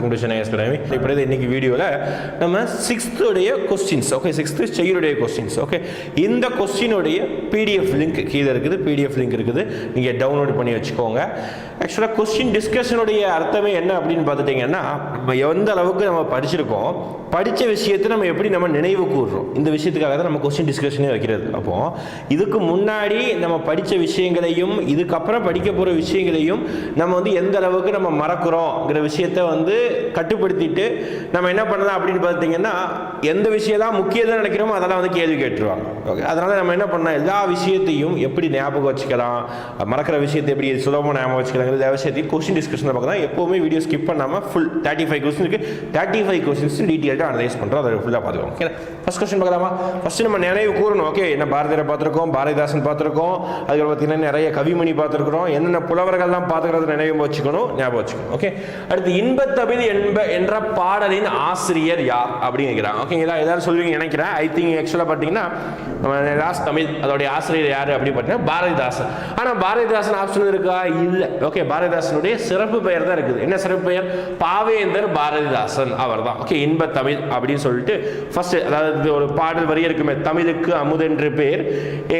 Welcome Chennai academy இப்படி இன்னைக்கு வீடியோவில் நம்ம சிக்ஸ்த்துடைய கொஸ்டின்ஸ் ஓகே சிக்ஸ்த்து செயலுடைய கொஸ்டின்ஸ் ஓகே இந்த கொஸ்டினுடைய பிடிஎஃப் லிங்க் கீழே இருக்குது. பிடிஎஃப் லிங்க் இருக்குது. நீங்கள் டவுன்லோட் பண்ணி வச்சுக்கோங்க. ஆக்சுவலாக கொஸ்டின் டிஸ்கஷனுடைய அர்த்தமே என்ன அப்படின்னு பார்த்துட்டிங்கன்னா நம்ம எந்த அளவுக்கு நம்ம படிச்சிருக்கோம் படித்த விஷயத்தை நம்ம எப்படி நம்ம நினைவு கூறுறோம் இந்த விஷயத்துக்காக தான் நம்ம கொஸ்டின் டிஸ்கஷனே வைக்கிறது. அப்போ இதுக்கு முன்னாடி நம்ம படித்த விஷயங்களையும் இதுக்கப்புறம் படிக்க போகிற விஷயங்களையும் நம்ம வந்து எந்த அளவுக்கு நம்ம மறக்கிறோங்கிற விஷயத்த வந்து கட்டுப்படுத்திட்டு நம்ம என்ன பண்ணலாம் அப்படின்னு பார்த்தீங்கன்னா எந்த விஷயம் தான் முக்கியம் நினைக்கிறோமோ அதெல்லாம் வந்து கேள்வி கேட்டுருவாங்க. ஓகே அதனால நம்ம என்ன பண்ணலாம்? எல்லா விஷயத்தையும் எப்படி ஞாபகம் வச்சுக்கலாம்? மறக்கிற விஷயத்தை எப்படி சுலபமாக ஞாபகம் வச்சுக்கலாம் எல்லா விஷயத்தையும் கொஸ்டின் டிஸ்கஷனில் பார்க்கலாம். எப்போவுமே வீடியோ ஸ்கிப் பண்ணாமல் ஃபுல் தேர்ட்டி ஃபைவ் கொஸ்டினுக்கு தேர்ட்டி ஃபைவ் கொஸ்டின்ஸ் டீட்டெயில்டாக அனலைஸ் பண்ணுறோம் அதை ஃபுல்லாக பார்த்துக்கோங்க. ஓகே ஃபஸ்ட் கொஸ்டின் பார்க்கலாமா? ஃபஸ்ட்டு நம்ம நினைவு கூறணும். ஓகே என்ன பாரதியாரை பார்த்துருக்கோம்? பாரதிதாசன் பார்த்துருக்கோம். அதுக்கப்புறம் பார்த்தீங்கன்னா நிறைய கவிமணி பார்த்துருக்குறோம். என்னென்ன புலவர்கள்லாம் பார்த்துக்கிறது நினைவு வச்சுக்கணும் ஞாபகம் வச்சுக்கணும். ஓகே அடுத்து இன்பத்தமிழ் என்ப என்ற பாடலின் ஆசிரியர் யார் அப்படின்னு கேட்குறாங்க. ஓகேங்களா ஏதாவது சொல்லுவீங்க நினைக்கிறேன். ஐ திங்க் ஆக்சுவலாக பார்த்தீங்கன்னா நம்ம லாஸ்ட் தமிழ் அதோடைய ஆசிரியர் யார் அப்படின்னு பார்த்தீங்கன்னா பாரதிதாசன். ஆனால் பாரதிதாசன் ஆப்ஷன் இருக்கா? இல்லை. ஓகே பாரதிதாசனுடைய சிறப்பு பெயர் தான் இருக்குது. என்ன சிறப்பு பெயர்? பாவேந்தர் பாரதிதாசன் அவர் தான் ஓகே இன்ப தமிழ் அப்படின்னு சொல்லிட்டு ஃபர்ஸ்ட் அதாவது ஒரு பாடல் வரி இருக்குமே தமிழுக்கு அமுதென்று பேர்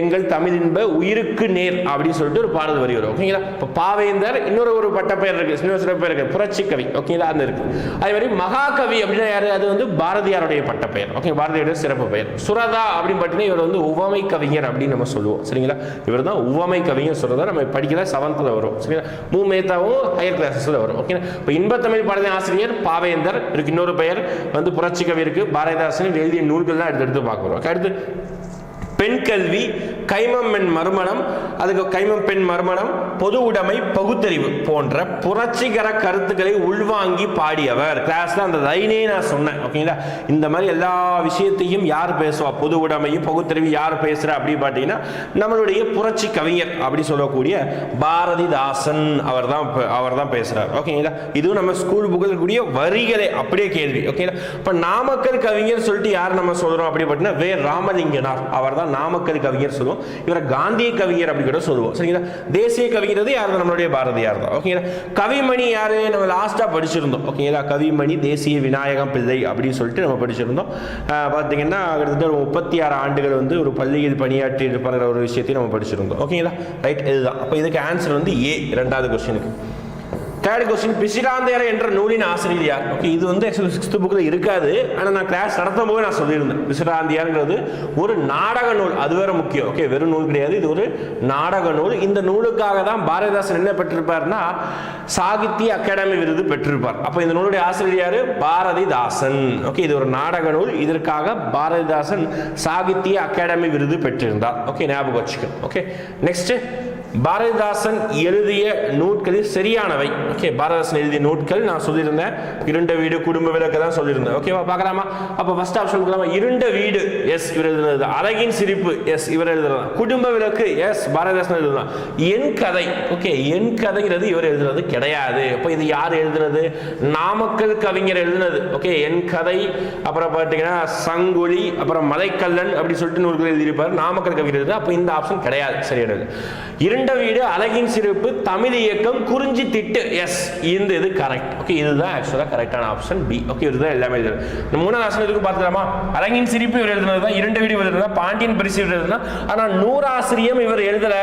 எங்கள் தமிழ் இன்ப உயிருக்கு நேர் அப்படின்னு சொல்லிட்டு ஒரு பாடல் வரி வரும். ஓகேங்களா இப்போ பாவேந்தர் இன்னொரு ஒரு பட்ட பெயர் இருக்கு. இன்னொரு சிறப்பு பெயர் இருக்கு. புரட்சி கவி ஓகேங்களா அந்த இருக்கு. அதே மாதிரி மகாகவி அப்படின்னா யாரு? அது வந்து பாரதியாருடைய பட்ட பெயர். ஓகே பாரதியுடைய சிறப்பு பெயர். சுரதா அப்படின்னு பார்த்தீங்கன்னா இவர் வந்து உவமை கவிஞர் அப்படின்னு நம்ம சொல்லுவோம். சரிங்களா? இவர் தான் உவமை கவிஞர் சுரதா. நம்ம படிக்கிற செவன்த்தில் வரும். சரிங்களா? மூ மேத்தாவும் ஹையர் கிளாஸஸில் வரும். ஓகே இப்போ இன்பத்தமிழ் பாடலின் ஆசிரியர் பாவேந்தர் இருக்கு இன்னொரு பெயர் வந்து புரட்சி கவி இருக்கு. பாரதிதாசன் எழுதிய நூல்கள்லாம் எடுத்து எடுத்து பார்க்குறோம் அடுத்து பெண் கல்வி கைமம் பெண் மறுமணம் அதுக்கு கைமம் பெண் மறுமணம் பொது உடைமை பகுத்தறிவு போன்ற புரட்சிகர கருத்துக்களை உள்வாங்கி பாடியவர். கிளாஸ்ல அந்த லைனே நான் சொன்னேன் ஓகேங்களா இந்த மாதிரி எல்லா விஷயத்தையும் யார் பேசுவா? பொது உடைமையும் பகுத்தறிவு யார் பேசுற? அப்படி பார்த்தீங்கன்னா நம்மளுடைய புரட்சி கவிஞர் அப்படி சொல்லக்கூடிய பாரதிதாசன் அவர் தான் அவர் தான் பேசுறார் ஓகேங்களா இதுவும் நம்ம ஸ்கூல் புக்கில் கூடிய வரிகளை அப்படியே கேள்வி ஓகேங்களா இப்போ நாமக்கல் கவிஞர் சொல்லிட்டு யார் நம்ம சொல்றோம் அப்படி பார்த்தீங்கன்னா வே. ராமலிங்கனார். அவர் தான் நாமக்கல் கவிஞர் சொல்லுவோம். இவரை காந்திய கவிஞர் அப்படி கூட சொல்லுவோம். சரிங்களா? தேசிய கவிஞர் யார்? நம்மளுடைய பாரதியார் தான். ஓகேங்களா? கவிமணி யாரு? நம்ம லாஸ்ட்டாக படிச்சிருந்தோம். ஓகேங்களா? கவிமணி தேசிய விநாயகம் பிள்ளை அப்படின்னு சொல்லிட்டு நம்ம படிச்சிருந்தோம். பார்த்தீங்கன்னா கிட்டத்தட்ட ஒரு முப்பத்தி ஆறு ஆண்டுகள் வந்து ஒரு பள்ளியில் பணியாற்றி இருப்பாங்கிற ஒரு விஷயத்தையும் நம்ம படிச்சிருந்தோம். ஓகேங்களா? ரைட் இதுதான். அப்போ இதுக்கு ஆன்சர் வந்து ஏ ரெண்டாவது கொஸ்டினுக்கு தேர்ட் கொஸ்டின் பிசிராந்தையர் என்ற நூலின் ஆசிரியர். யார் ஓகே இது வந்து ஆக்சுவலி சிக்ஸ்த் புக்கில் இருக்காது. ஆனால் நான் கிளாஸ் நடத்தும் போது நான் சொல்லியிருந்தேன். பிசிராந்தியார்ங்கிறது ஒரு நாடக நூல். அது வேற முக்கியம். ஓகே வெறும் நூல் கிடையாது. இது ஒரு நாடக நூல். இந்த நூலுக்காக தான் பாரதிதாசன் என்ன பெற்றிருப்பார்னா சாகித்ய அகாடமி விருது பெற்றிருப்பார். அப்போ இந்த நூலுடைய ஆசிரியர் பாரதிதாசன். ஓகே இது ஒரு நாடக நூல். இதற்காக பாரதிதாசன் சாகித்ய அகாடமி விருது பெற்றிருந்தார். ஓகே ஞாபகம் வச்சுக்கணும். ஓகே நெக்ஸ்ட்டு பாரதிதாசன் எழுதிய நூட்களில் சரியானவை. ஓகே பாரதிதாசன் எழுதிய நூட்கள் நான் சொல்லியிருந்தேன். இருண்ட வீடு குடும்ப விளக்கு தான் சொல்லியிருந்தேன். ஓகேவா பார்க்கலாமா? அப்போ ஃபர்ஸ்ட் ஆப்ஷன் பார்க்கலாமா இருண்ட வீடு. எஸ் இவர் எழுதுனது. அழகின் சிரிப்பு. எஸ் இவர் எழுதுறது குடும்ப விளக்கு. எஸ் பாரதிதாசன் எழுதுதான் என் கதை. ஓகே என் கதைங்கிறது இவர் எழுதுனது கிடையாது. அப்போ இது யார் எழுதுனது? நாமக்கல் கவிஞர் எழுதுனது. ஓகே என் கதை. அப்புறம் பார்த்தீங்கன்னா சங்குழி அப்புறம் மலைக்கல்லன் அப்படி சொல்லிட்டு நூல்கள் எழுதியிருப்பார். நாமக்கல் கவிஞர் எழுதுனது அப்போ இந்த ஆப்ஷன் கிடையாது. சரியானது இரண்டு வீடு அழகின் சிறப்பு தமிழ் இயக்கம் குறிஞ்சி திட்டு. எஸ் இந்த இது கரெக்ட் ஓகே இதுதான் ஆக்சுவலாக கரெக்டான ஆப்ஷன் பி ஓகே இதுதான் எல்லாமே எழுதுறது மூணாவது ஆசனம் எதுக்கு பார்த்துக்கலாமா? அழகின் சிரிப்பு இவர் எழுதுனது தான் இரண்டு வீடு இவர் எழுதுனா பாண்டியன் பரிசு இவர் எழுதுனா ஆனால் நூறாசிரியம் இவர் எழுதல.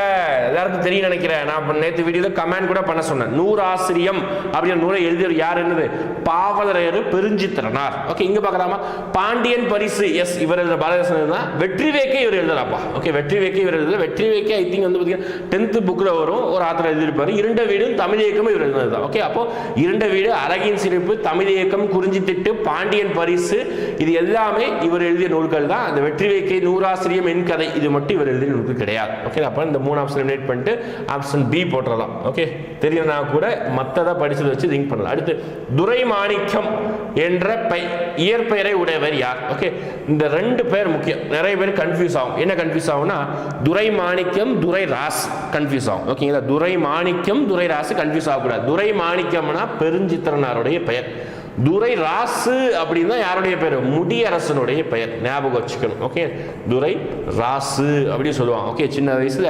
எல்லாருக்கும் தெரியும் நினைக்கிறேன். நான் நேற்று வீடியோவில் கமெண்ட் கூட பண்ண சொன்னேன். நூறாசிரியம் அப்படின்னு நூலை எழுதியவர் யார் என்னது? பாவலரையர் பெருஞ்சித்திரனார். ஓகே இங்க பார்க்கலாமா? பாண்டியன் பரிசு. எஸ் இவர் எழுதுற பாரதிதாசன் எழுதுனா வெற்றி வேக்கை இவர் எழுதுறாப்பா ஓகே வெற்றி வேக்கை இவர் எழுதல. வெற்றி வேக்கை ஐ திங்க் வந்து பார்த்தீங்கன்னா டென்த்து புக்கில் வரும் ஒரு ஆத்திர எழுதியிருப்பார். இருண்ட வீடும் தமிழ் இயக்கம் இவர் எழுதினது தான். ஓகே அப்போ இரண்ட வீடு அழகின் சிரிப்பு தமிழ் இயக்கம் குறிஞ்சி திட்டு பாண்டியன் பரிசு இது எல்லாமே இவர் எழுதிய நூல்கள் தான். அந்த வெற்றி வேக்கை நூறாசிரியம் என் கதை இது மட்டும் இவர் எழுதிய நூல்கள் கிடையாது. ஓகே அப்போ இந்த மூணு ஆப்ஷன் எலிமினேட் பண்ணிட்டு ஆப்ஷன் பி போட்டுடலாம் ஓகே தெரியலனா கூட மற்றதை படிச்சதை வச்சு லிங்க் பண்ணலாம். அடுத்து துரை மாணிக்கம் என்ற பை இயற்பெயரை உடையவர் யார்? ஓகே இந்த ரெண்டு பேர் முக்கியம். நிறைய பேர் கன்ஃபியூஸ் ஆகும். என்ன கன்ஃபியூஸ் ஆகும்னா துரை மாணிக்கம் துரை ராஸ் கன்ஃபியூஸ் ஆகும். ஓகேங்களா துரை மாணிக்கம் துரை ராசு கன்ஃபியூஸ் ஆகக்கூடாது. துரை மாணிக்கம்னா பெருஞ்சித்திரனாருடைய பெயர். துரை ராசு அப்படின்னு தான் யாருடைய பேர்? முடியரசனுடைய பெயர். ஞாபகம் வச்சுக்கணும். ஓகே துரை ராசு அப்படின்னு சொல்லுவாங்க. ஓகே சின்ன வயசில்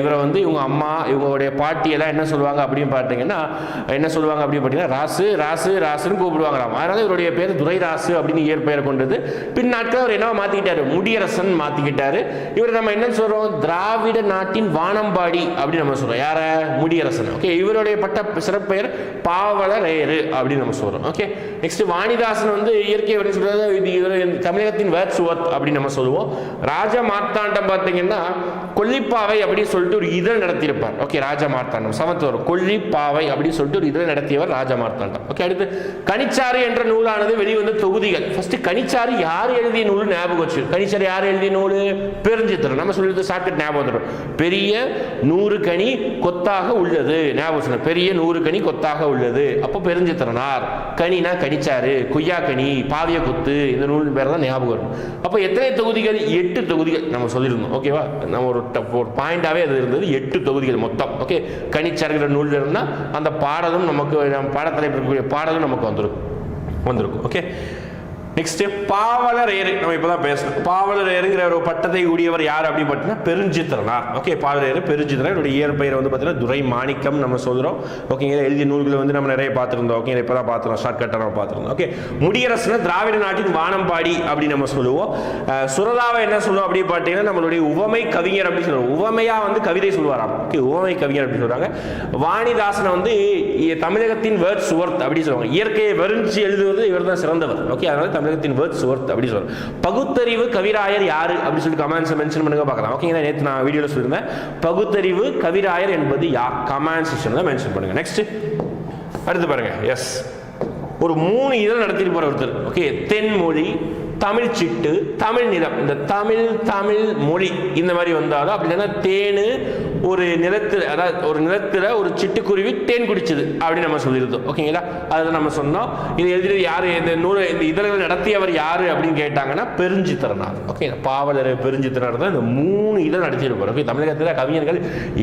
இவரை வந்து இவங்க அம்மா இவங்களுடைய பாட்டியெல்லாம் என்ன சொல்லுவாங்க அப்படின்னு பார்த்தீங்கன்னா என்ன சொல்லுவாங்க அப்படின்னு பார்த்தீங்கன்னா ராசு ராசு ராசுன்னு கூப்பிடுவாங்களாம். அதனால இவருடைய பேர் துரை ராசு அப்படின்னு இயற்பெயர் கொண்டது. பின்னாட்கள் அவர் என்ன மாற்றிக்கிட்டாரு முடியரசன் மாற்றிக்கிட்டாரு இவர் நம்ம என்ன சொல்கிறோம் திராவிட நாட்டின் வானம்பாடி அப்படின்னு நம்ம சொல்கிறோம் யார? முடியரசன். ஓகே இவருடைய பட்ட சிறப்பெயர் பாவலரேறு அப்படின்னு நம்ம சொல்கிறோம் ஓகே ஓகே. நெக்ஸ்ட் வாணிதாசன் வந்து இயற்கை வரை சொல்றது இது இவர் தமிழகத்தின் வேர்ட்ஸ்வர்த் அப்படின்னு நம்ம சொல்லுவோம். ராஜா மார்த்தாண்டம் பார்த்தீங்கன்னா கொல்லிப்பாவை அப்படின்னு சொல்லிட்டு ஒரு இதழ் நடத்தியிருப்பார். ஓகே ராஜா மார்த்தாண்டம். சமத்து வரும். கொல்லிப்பாவை அப்படின்னு சொல்லிட்டு ஒரு இதழ் நடத்தியவர் ராஜா மார்த்தாண்டம். ஓகே அடுத்து கனிச்சாறு என்ற நூலானது வெளிவந்த தொகுதிகள். ஃபர்ஸ்ட் கனிச்சாறு யார் எழுதிய நூல் ஞாபகம் வச்சு கனிச்சாறு யார் எழுதிய நூல்? பெருஞ்சித்திரம் நம்ம சொல்லிட்டு ஷார்ட்கட் ஞாபகம் வந்துடும் பெரிய நூறு கனி கொத்தாக உள்ளது. ஞாபகம் பெரிய நூறு கனி கொத்தாக உள்ளது. அப்போ பெருஞ்சித்திரனார். கனி கனினா கனிச்சாறு கொய்யா கனி பாவிய கொத்து இந்த நூல் பேர் தான் ஞாபகம் வரும். அப்போ எத்தனை தொகுதிகள்? எட்டு தொகுதிகள். நம்ம சொல்லியிருந்தோம் ஓகேவா நம்ம ஒரு ட- ஒரு பாயிண்டாவே அது இருந்தது எட்டு தொகுதிகள் மொத்தம் ஓகே கனிச்சாறுகிற நூல் இருந்தால் அந்த பாடலும் நமக்கு நம்ம பாடத்தலைப்பு இருக்கக்கூடிய பாடலும் நமக்கு வந்துருக்கும் வந்திருக்கும் ஓகே நெக்ஸ்ட் பாவலர் ஏறு. நம்ம இப்பதான் பேசணும். பாவலர் ஏறுங்கிற ஒரு பட்டத்தை உடையவர் யார் அப்படின்னு பார்த்தீங்கன்னா பெருஞ்சித்திரனார். ஓகே பாவலர் ஏறு பெருஞ்சித்திரன் என்னுடைய இயற்பெயர் வந்து பார்த்தீங்கன்னா துரை மாணிக்கம் நம்ம சொல்றோம். ஓகேங்க எழுதிய நூல்களை வந்து நம்ம நிறைய பார்த்துருந்தோம். ஓகே இப்போ தான் பார்த்துருந்தோம். ஷார்ட்கட்டாக நம்ம பார்த்துருந்தோம். ஓகே முடியரசன திராவிட நாட்டின் வானம்பாடி அப்படின்னு நம்ம சொல்லுவோம். சுரதாவை என்ன சொல்லுவோம் அப்படின்னு பார்த்தீங்கன்னா நம்மளுடைய உவமை கவிஞர் அப்படின்னு சொல்லுவோம். உவமையா வந்து கவிதை சொல்லுவாராம். ஓகே உவமை கவிஞர் அப்படின்னு சொல்றாங்க. வாணிதாசனை வந்து தமிழகத்தின் வேர்ட் சுவர்த் அப்படின்னு சொல்லுவாங்க. இயற்கையை வெறிஞ்சு எழுதுவது இவர் தான் சிறந்தவர். ஓகே அதனால தமிழகத்தின் வேர்ட்ஸ் ஒர்த் அப்படி சொல்றாங்க பகுத்தறிவு கவிராயர் யாரு அப்படின்னு சொல்லிட்டு கமெண்ட்ஸ் மென்ஷன் பண்ணுங்க பார்க்கலாம். ஓகேங்களா நேற்று நான் வீடியோவில் சொல்லியிருந்தேன். பகுத்தறிவு கவிராயர் என்பது யா கமெண்ட் செக்ஷனில் மென்ஷன் பண்ணுங்க. நெக்ஸ்ட் அடுத்து பாருங்க. எஸ் ஒரு மூணு இதழ் நடத்திட்டு போற ஒருத்தர். ஓகே தென்மொழி தமிழ் சிட்டு தமிழ் நிலம் இந்த தமிழ் தமிழ் மொழி இந்த மாதிரி வந்தாலும் அப்படி இல்லைன்னா தேனு ஒரு நிலத்தில் அதாவது ஒரு நிலத்தில் ஒரு சிட்டுக்குருவி தேன் குடிச்சது அப்படின்னு நம்ம சொல்லியிருந்தோம். ஓகேங்களா? அதை நம்ம சொன்னோம். இது எழுதி யார்? இந்த நூல் இந்த இதழ்கள் நடத்தியவர் யார் அப்படின்னு கேட்டாங்கன்னா பெருஞ்சித்திரனார். ஓகே பாவலர் பெருஞ்சித்திரனார் தான் இந்த மூணு இதழ் நடத்தியிருப்பார் ஓகே தமிழகத்தில் கவிஞர்கள்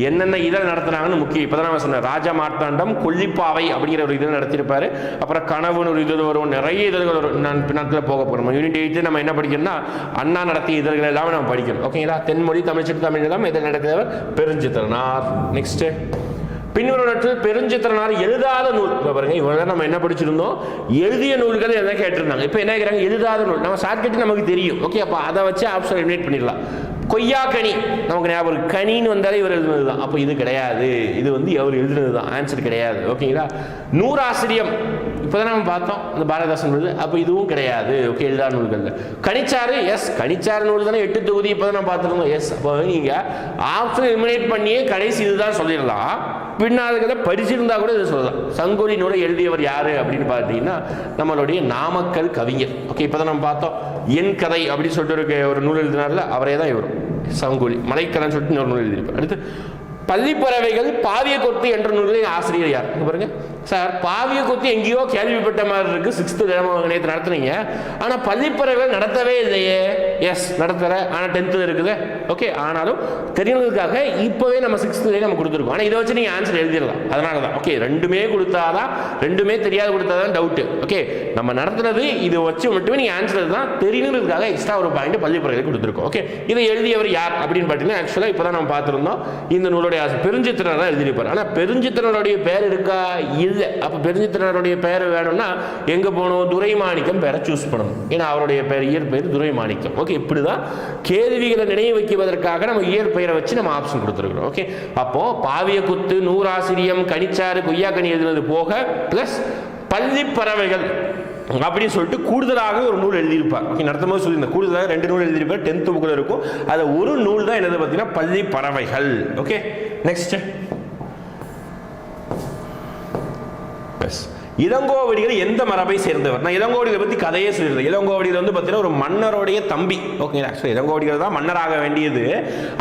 என்னென்ன இதழ் நடத்துனாங்கன்னு முக்கியம். இப்போ தான் நம்ம சொன்னேன் ராஜா மார்த்தாண்டம் கொல்லிப்பாவை அப்படிங்கிற ஒரு இதழ் நடத்தியிருப்பார் அப்புறம் கனவுன்னு ஒரு இதழ் வரும் நிறைய இதழ்கள் வரும். நான் பின்னாட்டில் போக போகிறோம் யூனிட் எயிட்டு நம்ம என்ன படிக்கணும்னா அண்ணா நடத்திய இதழ்கள் எல்லாமே நம்ம படிக்கணும். ஓகேங்களா? தென்மொழி தமிழ்ச்சி தமிழ் எல்லாம் இதழ் நடத்தியவர் பெருஞ்சித்திரனார். நெக்ஸ்ட் பின்வருவனற்றில் பெருஞ்சித்திரனார் எழுதாத நூல். இப்போ பாருங்க இவ்வளவு நம்ம என்ன படிச்சிருந்தோம்? எழுதிய நூல்கள் என்ன கேட்டிருந்தாங்க. இப்போ என்ன கேட்குறாங்க எழுதாத நூல். நம்ம ஷார்ட்கட் நமக்கு தெரியும். ஓகே அப்போ அதை வச்சு ஆப்ஷன் எலிமினேட் பண்ணிடலாம். கொய்யா கனி நமக்கு ஞாபகம் கனின்னு வந்தாலே இவர் எழுதுனது தான் அப்போ இது கிடையாது. இது வந்து அவர் எழுதுனது தான் ஆன்சர் கிடையாது. ஓகேங்களா? நூறாசிரியம். இப்போதான் நம்ம பார்த்தோம். இந்த பாரதாசன் நூல். அப்போ இதுவும் கிடையாது. ஓகே எழுதா நூல்களில். கணிச்சாறு எஸ். கணிச்சாறு நூல் தானே? எட்டு தொகுதி இப்போ தான் நம்ம பார்த்துருந்தோம். எஸ். அப்போ நீங்கள் ஆப்ஷன் எலிமினேட் பண்ணியே கடைசி இதுதான் சொல்லிடலாம். பின்னாள்களை பரிசு இருந்தால் கூட இதை சொல்லலாம். சங்கொலி நூலை எழுதியவர் யாரு அப்படின்னு பார்த்தீங்கன்னா நம்மளுடைய நாமக்கல் கவிஞர். ஓகே இப்போ நம்ம பார்த்தோம். என் கதை அப்படின்னு சொல்லிட்டு ஒரு ஒரு நூல் எழுதினார்ல அவரே தான் இவரும் சங்கொலி மலைக்கலன்னு சொல்லிட்டு இன்னொரு நூல் எழுதியிருப்பார். அடுத்து பள்ளிப்பறவைகள் பாவிய கொத்து என்ற நூலின் ஆசிரியர் யார்? பாருங்கள் பாருங்க. சார் பாவியை குத்தி எங்கேயோ கேள்விப்பட்ட மாதிரி இருக்கு. சிக்ஸ்த்து நேற்று நடத்துனீங்க. ஆனால் பள்ளிப்பறவை நடத்தவே இல்லையே. எஸ் நடத்துகிற ஆனால் டென்த்தில் இருக்குது. ஓகே ஆனாலும் தெரியறதுக்காக இப்போவே நம்ம சிக்ஸ்த்துலேயே நம்ம கொடுத்துருக்கோம். ஆனால் இதை வச்சு நீங்கள் ஆன்சர் எழுதிடலாம். அதனால தான் ஓகே ரெண்டுமே கொடுத்தாதான் ரெண்டுமே தெரியாத கொடுத்தாதான் டவுட்டு ஓகே நம்ம நடத்துனது இதை வச்சு மட்டுமே நீங்கள் ஆன்சர் தான் தெரியணுன்றதுக்காக எக்ஸ்ட்ரா ஒரு பாயிண்ட் பள்ளிப்பறவைகள் கொடுத்துருக்கோம். ஓகே இதை எழுதியவர் யார் அப்படின்னு பார்த்தீங்கன்னா ஆக்சுவலாக இப்போ தான் நம்ம பார்த்துருந்தோம். இந்த நூலுடைய ஆசிரியர் பெருஞ்சித்திரர் தான் எழுதியிருப்பார். ஆனால் பெருஞ்சித்திரனுடைய பேர் இருக்கா இல்லை அப்போ பெருஞ்சித்திரனுடைய பெயர் வேணும்னா எங்கே போகணும்? துரைமாணிக்கம் பெயரை சூஸ் பண்ணணும். ஏன்னா அவருடைய பெயர் இயற்பெயர் துரைமாணிக்கம். ஓகே இப்படி தான் கேள்விகளை நினைவு வைக்குவதற்காக நம்ம இயற்பெயரை வச்சு நம்ம ஆப்ஷன் கொடுத்துருக்குறோம். ஓகே அப்போது பாவிய குத்து நூறாசிரியம் கனிச்சாறு கொய்யாக்கனி எழுதுனது போக ப்ளஸ் பள்ளி பறவைகள் அப்படின்னு சொல்லிட்டு கூடுதலாக ஒரு நூல் எழுதியிருப்பார். ஓகே நடத்தும் போது சொல்லியிருந்தேன். கூடுதலாக ரெண்டு நூல் எழுதியிருப்பார். டென்த்து புக்கில் இருக்கும். அதில் ஒரு நூல் தான் என்னது பார்த்தீங்கன்னா பள்ளி பறவைகள் ஓகே நெக்ஸ்ட்டு எஸ் இளங்கோவடிகள் எந்த மரபை சேர்ந்தவர்? நான் இளங்கோவடிகளை பற்றி கதையே சொல்லியிருந்தேன் இளங்கோவடிகள் வந்து பார்த்தீங்கன்னா ஒரு மன்னருடைய தம்பி. ஓகே ஆக்சுவலி இளங்கோவடிகள் தான் மன்னராக வேண்டியது.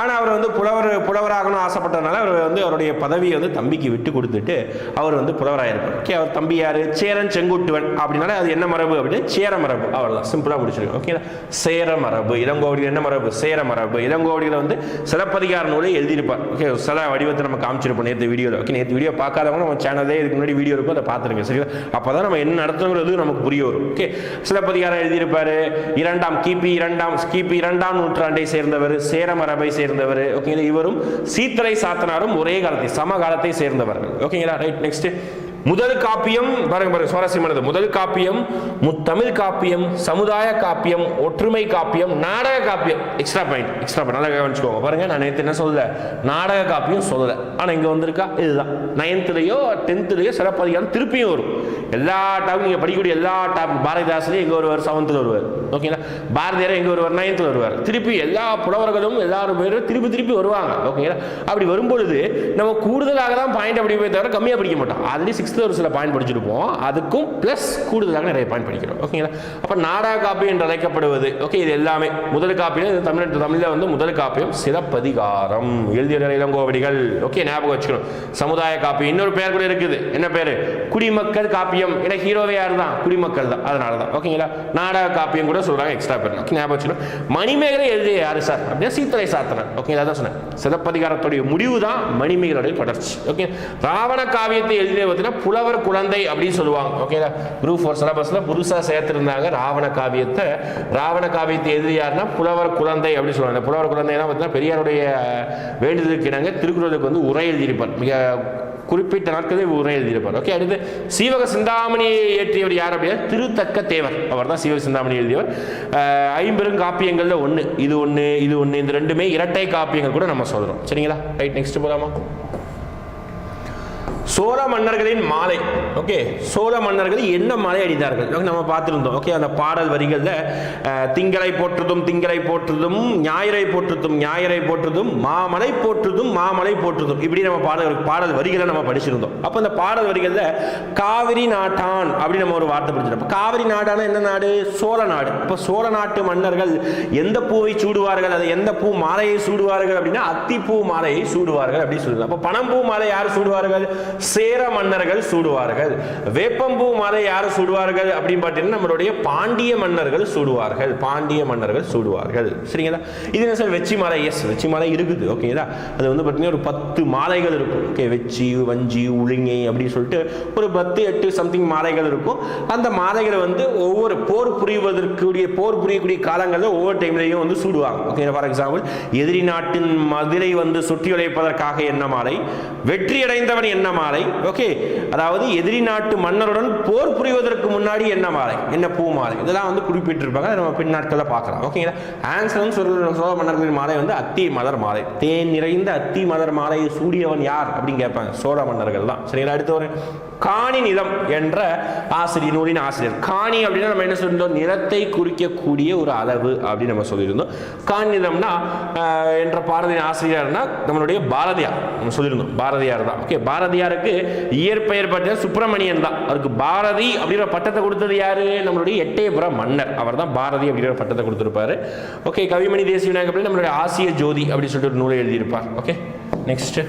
ஆனால் அவர் வந்து புலவர் புலவராகணும் ஆசைப்பட்டதுனால அவர் வந்து அவருடைய பதவியை வந்து தம்பிக்கு விட்டு கொடுத்துட்டு அவர் வந்து புலவராக இருப்பார் ஓகே அவர் தம்பி யார்? சேரன் செங்குட்டுவன். அப்படின்னால அது என்ன மரபு? அப்படின்னு சேர மரபு. அவ்வளோதான் சிம்பிளாக முடிச்சிருக்கோம் ஓகே சேர மரபு. இளங்கோவடிகள் என்ன மரபு? சேர மரபு. இளங்கோவடிகளை வந்து சிலப்பதிகார நூலை எழுதியிருப்பார். ஓகே சில வடிவத்தை நம்ம காமிச்சிருப்போம் நேற்று வீடியோவில் ஓகே நேற்று வீடியோ பார்க்காதவங்க நம்ம சேனல்லே இதுக்கு முன்னாடி வீடியோ இருக்கும் அதை பார்த்துருங்க. சரிங்களா? அப்போ தான் நம்ம என்ன நடத்துங்கிறது நமக்கு புரிய வரும். ஓகே சிலப்பதிகாரம் எழுதியிருப்பார் இரண்டாம் கிபி இரண்டாம் கிபி இரண்டாம் நூற்றாண்டை சேர்ந்தவர் சேரமரபை சேர்ந்தவர் ஓகேங்களா இவரும் சீத்தலை சாத்தனாரும் ஒரே காலத்தை சம காலத்தை சேர்ந்தவர்கள் ஓகேங்களா ரைட் நெக்ஸ்ட் முதல் காப்பியம் பாருங்க பாருங்க சுவாரஸ்யமானது. முதல் காப்பியம் முத்தமிழ் காப்பியம் சமுதாய காப்பியம் ஒற்றுமை காப்பியம் நாடக காப்பியம். எக்ஸ்ட்ரா பாயிண்ட் எக்ஸ்ட்ரா பாயிண்ட் நல்லா கவனிச்சுக்கோங்க. பாருங்க நான் நேற்று என்ன சொல்லல? நாடக காப்பியம் சொல்லல. ஆனால் இங்கே வந்திருக்கா? இதுதான். நைன்த்துலேயோ டென்த்துலேயோ சிறப்பதிகாரம் திருப்பியும் வரும். எல்லா டாபிக் நீங்கள் படிக்கக்கூடிய எல்லா டாபிக் பாரதிதாசனையும் எங்கே வருவார்? செவன்த்தில் வருவார். ஓகேங்களா? பாரதியார் எங்கே வருவார்? நைன்த்தில் வருவார். திருப்பி எல்லா புலவர்களும் எல்லாரும் பேரும் திருப்பி திருப்பி வருவாங்க. ஓகேங்களா? அப்படி வரும்பொழுது நம்ம கூடுதலாக தான் பாயிண்ட் அப்படி போய் தவிர கம்மியாக படிக்க மாட்டோம். ஆல்ரெடி சிக்ஸ்த்தில் ஒரு சில பாயிண்ட் படிச்சிருப்போம். அதுக்கும் ப்ளஸ் கூடுதலாக நிறைய பாயிண்ட் படிக்கிறோம். ஓகேங்களா அப்போ நாடக காப்பி என்று அழைக்கப்படுவது. ஓகே இது எல்லாமே முதல் காப்பியில் இது தமிழ் தமிழில் வந்து முதல் காப்பியம் சிறப்பதிகாரம் எழுதிய இளங்கோவடிகள். ஓகே ஞாபகம் வச்சுக்கணும். சமுதாய காப்பியம் இன்னொரு பேர் கூட இருக்குது. என்ன பேர்? குடிமக்கள் காப்பியம். ஏன்னா ஹீரோவே யார் தான் குடிமக்கள் தான். அதனால தான். ஓகேங்களா நாடக காப்பியம் கூட சொல்கிறாங்க எக்ஸ்ட்ரா பேர். ஓகே ஞாபகம் வச்சுக்கணும். மணிமேகலை எழுதிய யாரு சார்? அப்படின்னா சீத்தலை சாத்தனர். ஓகேங்களா அதான் சொன்னேன். சிறப்பதிகாரத்துடைய முடிவு தான் மணிமேகலுடைய தொடர்ச்சி. ஓகே ராவண காவியத்தை எழுதிய பார்த்தீங்கன்னா புலவர் குழந்தை அப்படின்னு சொல்லுவாங்க. ஓகேங்களா குரூப் ஃபோர் சிலபஸில் புதுசாக சேர்த்துருந்தாங்க ராவண காவியத்தை. ராவண காவியத்தை எழுதி யாருன்னா புலவர் குழந்தை அப்படின்னு சொல்லுவாங்க. புலவர் குழந்தைனா பார்த்தீங்கன்னா பெரியாருடைய வேண்டுதலுக்கு இணங்க திருக்குறளுக்கு வந்து உரை எழுதியிருப்பார். மிக குறிப்பிட்ட நாட்களில் உரை எழுதியிருப்பார். ஓகே அடுத்து சீவக சிந்தாமணியை இயற்றியவர் யார் அப்படின்னா திருத்தக்க தேவர் அவர் தான் சீவக சிந்தாமணி எழுதியவர். ஐம்பெரும் காப்பியங்களில் ஒன்று இது ஒன்று இது ஒன்று இந்த ரெண்டுமே இரட்டை காப்பியங்கள் கூட நம்ம சொல்கிறோம் சரிங்களா? ரைட் நெக்ஸ்ட் போகலாமா சோழ மன்னர்களின் மாலை. ஓகே சோழ மன்னர்கள் என்ன மாலை அடித்தார்கள் நம்ம பார்த்துருந்தோம். ஓகே அந்த பாடல் வரிகளில் திங்களை போற்றுதும் திங்களை போற்றுதும் ஞாயிறை போற்றுதும் ஞாயிறை போற்றுதும் மாமலை போற்றுதும் மாமலை போற்றுதும். இப்படி நம்ம பாடல் பாடல் வரிகளை நம்ம படிச்சிருந்தோம். அப்போ அந்த பாடல் வரிகளில் காவிரி நாட்டான் அப்படி நம்ம ஒரு வார்த்தை படிச்சிருப்போம் காவிரி நாடான என்ன நாடு? சோழ நாடு. இப்போ சோழ நாட்டு மன்னர்கள் எந்த பூவை சூடுவார்கள்? அது எந்த பூ மாலையை சூடுவார்கள்? அப்படின்னா அத்திப்பூ மாலையை சூடுவார்கள் அப்படின்னு சொல்லுவாங்க. அப்போ பணம்பூ மாலை யார் சூடுவார்கள்? சேர மன்னர்கள் சூடுவார்கள். வேப்பம்பூ மாலை யார் சூடுவார்கள் அப்படின்னு பார்த்தீங்கன்னா நம்மளுடைய பாண்டிய மன்னர்கள் சூடுவார்கள். பாண்டிய மன்னர்கள் சூடுவார்கள். சரிங்களா? இது என்ன சார்? வெச்சி மாலை. எஸ் வெச்சி மாலை இருக்குது. ஓகேங்களா அது வந்து பார்த்தீங்கன்னா ஒரு பத்து மாலைகள் இருக்கும். ஓகே வெச்சி வஞ்சி உளிங்கை அப்படின்னு சொல்லிட்டு ஒரு பத்து எட்டு சம்திங் மாலைகள் இருக்கும். அந்த மாலைகளை வந்து ஒவ்வொரு போர் புரிவதற்குரிய போர் புரியக்கூடிய காலங்களில் ஒவ்வொரு டைம்லையும் வந்து சூடுவாங்க. ஓகே ஃபார் எக்ஸாம்பிள் எதிரி நாட்டின் மதுரை வந்து சுற்றி உழைப்பதற்காக என்ன மாலை? வெற்றி அடைந்தவன் என்ன மாலை. ஓகே அதாவது எதிரி நாட்டு மன்னருடன் போர் புரிவதற்கு முன்னாடி என்ன மாலை? என்ன பூ மாலை? இதெல்லாம் வந்து குறிப்பிட்டிருப்பாங்க. அதை நம்ம பின் நாட்களில் பார்க்கலாம் ஓகேங்களா ஆன்சரும் சோழ சோழ மன்னர்களின் மாலை வந்து அத்தி மலர் மாலை. தேன் நிறைந்த அத்தி மலர் மாலையை சூடியவன் யார் அப்படின்னு கேட்பாங்க. சோழ மன்னர்கள் தான். சரிங்களா? அடுத்து ஒரு காணி நிலம் என்ற ஆசிரியர் நூலின் ஆசிரியர். காணி அப்படின்னா நம்ம என்ன சொல்லியிருந்தோம்? நிலத்தை குறிக்கக்கூடிய ஒரு அளவு அப்படின்னு நம்ம சொல்லியிருந்தோம். காணி நிலம்னா என்ற பாரதியின் ஆசிரியர்னா நம்மளுடைய பாரதியார். நம்ம சொல்லியிருந்தோம். பாரதியார் தான். ஓகே பாரதியாருக்கு இயற்பெயர் பட்ட சுப்பிரமணியன் தான். அவருக்கு பாரதி அப்படிங்கிற பட்டத்தை கொடுத்தது யாரு? நம்மளுடைய எட்டயபுர மன்னர். அவர் தான் பாரதி அப்படிங்கிற பட்டத்தை கொடுத்துருப்பாரு. ஓகே கவிமணி தேசிய விநாயகர் நம்மளுடைய ஆசிய ஜோதி அப்படின்னு சொல்லிட்டு ஒரு நூலை எழுதியிருப்பார். ஓகே நெக்ஸ்ட்டு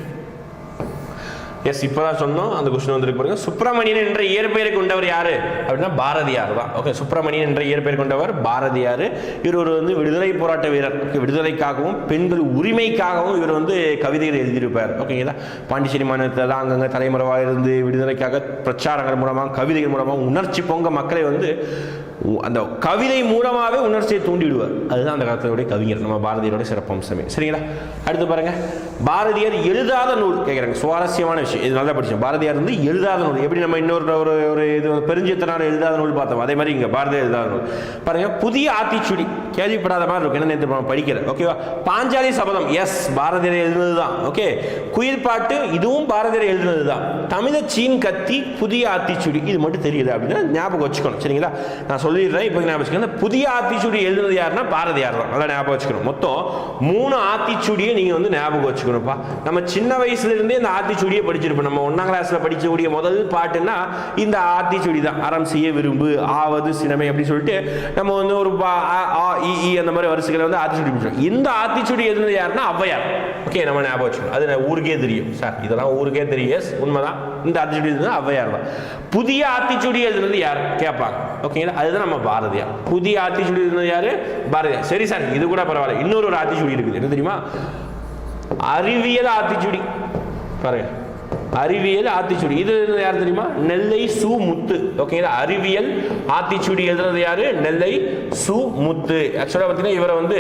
எஸ் இப்போதான் சொன்னோம். அந்த கொஸ்டின் வந்துருக்கு பாருங்க. சுப்பிரமணியன் என்ற இயற்பெயர் கொண்டவர் யாரு? அப்படின்னா பாரதியார் தான். ஓகே சுப்பிரமணியன் என்ற இயற்பெயர் கொண்டவர் பாரதியார். இவர் ஒரு வந்து விடுதலை போராட்ட வீரர் விடுதலைக்காகவும் பெண்கள் உரிமைக்காகவும் இவர் வந்து கவிதைகள் எழுதியிருப்பார். ஓகேங்களா பாண்டிச்சேரி மாநிலத்தில் அங்கங்கே தலைமுறைவாக இருந்து விடுதலைக்காக பிரச்சாரங்கள் மூலமாக கவிதைகள் மூலமாக உணர்ச்சி பொங்க மக்களை வந்து அந்த கவிதை மூலமாகவே உணர்ச்சியை தூண்டிவிடுவார் அதுதான் அந்த காலத்தினுடைய கவிஞர் நம்ம பாரதியாரோட சிறப்பம்சமே. சரிங்களா? அடுத்து பாருங்கள் பாரதியார் எழுதாத நூல் கேட்குறாங்க சுவாரஸ்யமான விஷயம். இது நல்லா படிச்சோம். பாரதியார் வந்து எழுதாத நூல். எப்படி நம்ம இன்னொரு ஒரு ஒரு இது பெருஞ்சித்தனார் எழுதாத நூல் பார்த்தோம். அதே மாதிரி இங்கே பாரதியார் எழுதாத நூல். பாருங்கள் புதிய ஆத்திச்சுடி. கேள்விப்படாத மாதிரி இருக்கும். என்ன நேற்று படிக்கிறேன் ஓகேவா பாஞ்சாலி சபதம். எஸ் பாரதியார் எழுதுனது தான் ஓகே குயில் பாட்டு இதுவும் பாரதியார் எழுதுனது தான் தமிழச்சியின் கத்தி புதிய ஆத்திச்சுடி. இது மட்டும் தெரியுது அப்படின்னா ஞாபகம் வச்சுக்கணும். சரிங்களா? நான் சொல்லிடுறேன். இப்போ ஞாபகம் வச்சுக்கணும் புதிய ஆத்திச்சுடி எழுதுனது யாருன்னா பாரதியார் தான் நல்லா ஞாபகம் வச்சுக்கணும். மொத்தம் மூணு ஆத்திச்சுடியை நீங்கள் வந்து ஞாபகம் வச்சுக்கணும்ப்பா. நம்ம சின்ன வயசுலேருந்தே இந்த ஆத்திச்சுடியை படிச்சிருப்போம். நம்ம ஒன்றாம் கிளாஸில் படிக்கக்கூடிய முதல் பாட்டுன்னா இந்த ஆத்திச்சுடி தான். அறம் செய்ய விரும்பு ஆவது சினமை அப்படின்னு சொல்லிட்டு நம்ம வந்து ஒரு பா- அந்த மாதிரி வரிசைகளை வந்து ஆத்திச்சுடி இந்த ஆத்திச்சுடி எழுதுனது யாருன்னா ஔவையார். ஓகே நம்ம ஞாபகம் வச்சுக்கணும். அது நான் ஊருக்கே தெரியும். சார் இதெல்லாம் ஊருக்கே தெரியும். எஸ் உண்மைதான். இந்த ஆத்திச்சுடி எழுதுனது ஔவையார் தான். புதிய ஆத்திச்சுடி எழுதுனது யார்? கேட்பாங்க. ஓகேங்களா அதுதான் நம்ம பாரதியார். புதிய ஆத்திச்சுடி இருந்தது யார்? பாரதியார். சரி சார் இது கூட பரவாயில்ல. இன்னொரு ஒரு ஆத்திச்சுடி இருக்குது. என்ன தெரியுமா? அறிவியல் ஆத்திச்சுடி பாருங்க. அறிவியல் ஆத்திச்சுடி. இது யார் தெரியுமா? நெல்லை சு முத்து. ஓகேங்களா அறிவியல் ஆத்திச்சுடி எழுதுறது யாரு? நெல்லை சு முத்து. ஆக்சுவலாக பார்த்தீங்கன்னா இவரை வந்து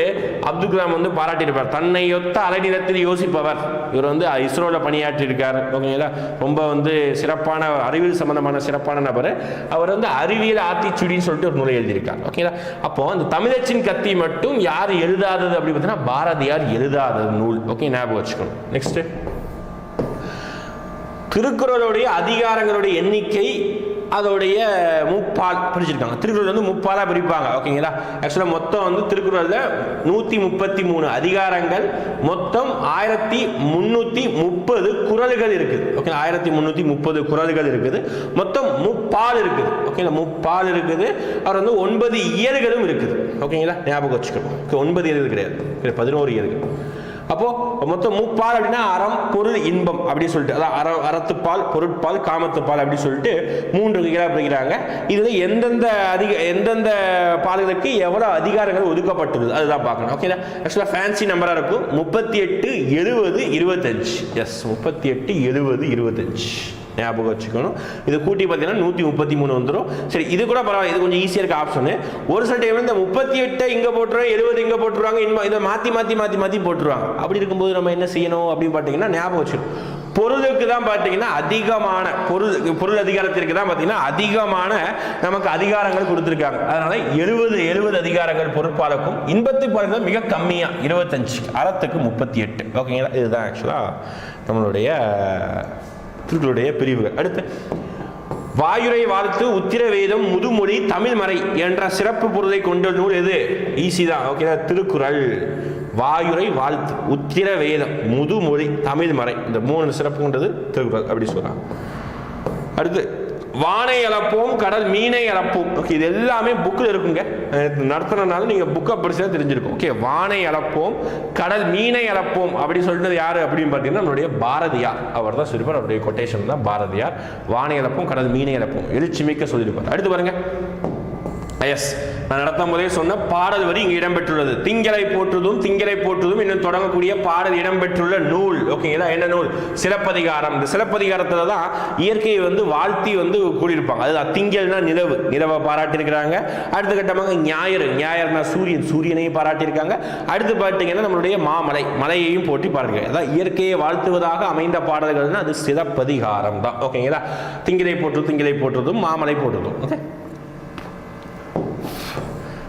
அப்துல் கலாம் வந்து பாராட்டியிருப்பார். தன்னை ஒத்த அலைநிலத்தில் யோசிப்பவர். இவர் வந்து இஸ்ரோவில் பணியாற்றியிருக்கார். ஓகேங்களா ரொம்ப வந்து சிறப்பான அறிவியல் சம்பந்தமான சிறப்பான நபர். அவர் வந்து அறிவியல் ஆத்திச்சுடின்னு சொல்லிட்டு ஒரு நூலை எழுதியிருக்கார். ஓகேங்களா அப்போ அந்த தமிழச்சின் கத்தி மட்டும் யார் எழுதாதது அப்படி பார்த்தீங்கன்னா பாரதியார் எழுதாத நூல். ஓகே ஞாபகம் வச்சுக்கணும். நெக்ஸ்ட்டு திருக்குறளுடைய அதிகாரங்களுடைய எண்ணிக்கை அதோடைய முப்பால் பிரிச்சிருக்காங்க. திருக்குறள் வந்து முப்பாலாக பிரிப்பாங்க. ஓகேங்களா? ஆக்சுவலாக மொத்தம் வந்து திருக்குறளில் நூற்றி முப்பத்தி மூணு அதிகாரங்கள் மொத்தம் ஆயிரத்தி முந்நூற்றி முப்பது குறள்கள் இருக்குது. ஓகே ஆயிரத்தி முந்நூற்றி முப்பது குறள்கள் இருக்குது. மொத்தம் முப்பால் இருக்குது. ஓகேங்களா? முப்பால் இருக்குது. அவர் வந்து ஒன்பது இயல்களும் இருக்குது. ஓகேங்களா? ஞாபகம் வச்சுக்கணும். ஒன்பது இயல்கள் கிடையாது. பதினோரு இயல்கள். அப்போது மொத்தம் முப்பால் அப்படின்னா அறம் பொருள் இன்பம் அப்படின்னு சொல்லிட்டு அதான் அற அறத்துப்பால் பொருட்பால் காமத்துப்பால் அப்படின்னு சொல்லிட்டு மூன்று வகைகளாக பிரிக்கிறாங்க. இதில் எந்தெந்த அதிக எந்தெந்த பால்களுக்கு எவ்வளோ அதிகாரங்கள் ஒதுக்கப்பட்டுள்ளது அதுதான் பார்க்கணும். ஓகேங்களா ஆக்சுவலாக ஃபேன்சி நம்பராக இருக்கும். முப்பத்தி எட்டு எழுபது இருபத்தஞ்சு. எஸ் முப்பத்தி எட்டு எழுபது இருபத்தஞ்சு. ஞாபகம் வச்சுக்கணும். இது கூட்டி பார்த்தீங்கன்னா நூற்றி முப்பத்தி மூணு வந்துடும் சரி இது கூட பரவாயில்ல இது கொஞ்சம் ஈஸியாக இருக்க ஆப்ஷனு ஒரு சில டைம் இந்த முப்பத்தி எட்டை இங்கே போட்டுருவாங்க எழுபது இங்கே போட்டுருவாங்க இன்னும் இதை மாற்றி மாற்றி மாற்றி மாற்றி போட்டுருவாங்க. அப்படி இருக்கும்போது நம்ம என்ன செய்யணும் அப்படின்னு பார்த்தீங்கன்னா ஞாபகம் வச்சுக்கணும். பொருளுக்கு தான் பார்த்தீங்கன்னா அதிகமான பொருள் பொருள் அதிகாரத்திற்கு தான் பார்த்தீங்கன்னா அதிகமான நமக்கு அதிகாரங்கள் கொடுத்துருக்காங்க. அதனால எழுபது எழுபது அதிகாரங்கள் பொறுப்பாளருக்கும் இன்பத்து பாலுக்கும் மிக கம்மியாக இருபத்தஞ்சு அறத்துக்கு முப்பத்தி எட்டு. ஓகேங்களா? இதுதான் ஆக்சுவலாக நம்மளுடைய திருக்குறளுடைய பிரிவுகள். அடுத்து வாயுரை வாழ்த்து உத்திர வேதம் முதுமொழி தமிழ்மறை என்ற சிறப்பு பொருளை கொண்ட நூல் எது? ஈஸி தான். ஓகேதா திருக்குறள். வாயுரை வாழ்த்து உத்திர வேதம் முதுமொழி தமிழ்மறை. இந்த மூணு சிறப்பு கொண்டது திருக்குறள் அப்படி சொல்லலாம். அடுத்து வானை இழப்போம் கடல் மீனை இழப்போம் ஓகே இது எல்லாமே புக்கில் இருக்குங்க. நடத்துனனால நீங்கள் புக்கை படிச்சா தெரிஞ்சிருக்கும். ஓகே வானை இழப்போம் கடல் மீனை இழப்போம் அப்படின்னு சொல்லிட்டு யார்? அப்படின்னு பார்த்தீங்கன்னா நம்மளுடைய பாரதியார். அவர் தான் சொல்லியிருப்பார் அவருடைய கொட்டேஷன் தான் பாரதியார். வானை இழப்போம் கடல் மீனை இழப்போம் எழுச்சி மிக்க சொல்லியிருப்பார். அடுத்து பாருங்க. எஸ் நான் நடத்தும் போதே சொன்ன பாடல் வரி இங்கு இடம்பெற்றுள்ளது. திங்களை போற்றுதும் திங்களை போற்றுதும் இன்னும் தொடங்கக்கூடிய பாடல் இடம்பெற்றுள்ள நூல். ஓகேங்களா என்ன நூல்? சிலப்பதிகாரம். இந்த சிலப்பதிகாரத்தில் தான் இயற்கையை வந்து வாழ்த்தி வந்து கூடியிருப்பாங்க அதுதான் திங்கள்னா நிலவு. நிலவை பாராட்டியிருக்கிறாங்க. அடுத்த கட்டமாக ஞாயிறு. ஞாயிறுனா சூரியன். சூரியனையும் பாராட்டியிருக்காங்க. அடுத்து பார்த்தீங்கன்னா நம்மளுடைய மாமலை. மலையையும் போட்டி பாருங்க அதான் இயற்கையை வாழ்த்துவதாக அமைந்த பாடல்கள்னா அது சிலப்பதிகாரம் தான் ஓகேங்களா திங்களை போற்று திங்களை போற்றுதும் மாமலை போற்றுதும். ஓகே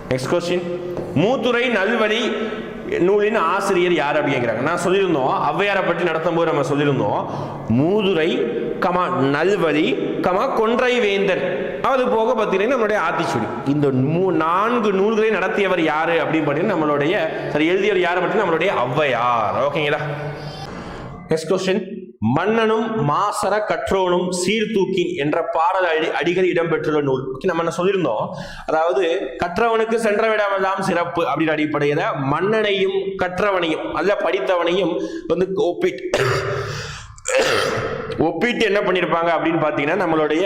நெக்ஸ்ட் கொஸ்டின் மூத்துரை நல்வழி நூலின் ஆசிரியர் யார் அப்படி கேட்குறாங்க நான் சொல்லியிருந்தோம் ஔவையாரை பற்றி நடத்தும் போது நம்ம சொல்லியிருந்தோம் மூதுரை கமா நல்வழி கமா கொன்றை வேந்தன் அது போக பார்த்தீங்கன்னா நம்மளுடைய ஆத்திச்சூடி. இந்த மூ நான்கு நூல்களை நடத்தியவர் யாரு அப்படின்னு பார்த்தீங்கன்னா நம்மளுடைய சரி எழுதியவர் யார் பற்றி? நம்மளுடைய ஔவையார். ஓகேங்களா? நெக்ஸ்ட் கொஸ்டின் மன்னனும் மாசர கற்றோனும் சீர்தூக்கின் என்ற பாடல் அடி அடிகள் இடம்பெற்றுள்ள நூல். நம்ம என்ன சொல்லியிருந்தோம்? அதாவது கற்றவனுக்கு சென்ற விடமெல்லாம் சிறப்பு அப்படின்னு அடிப்படையில மன்னனையும் கற்றவனையும் அல்ல படித்தவனையும் வந்து ஒப்பிட்டு ஒப்பிட்டு என்ன பண்ணியிருப்பாங்க அப்படின்னு பார்த்தீங்கன்னா நம்மளுடைய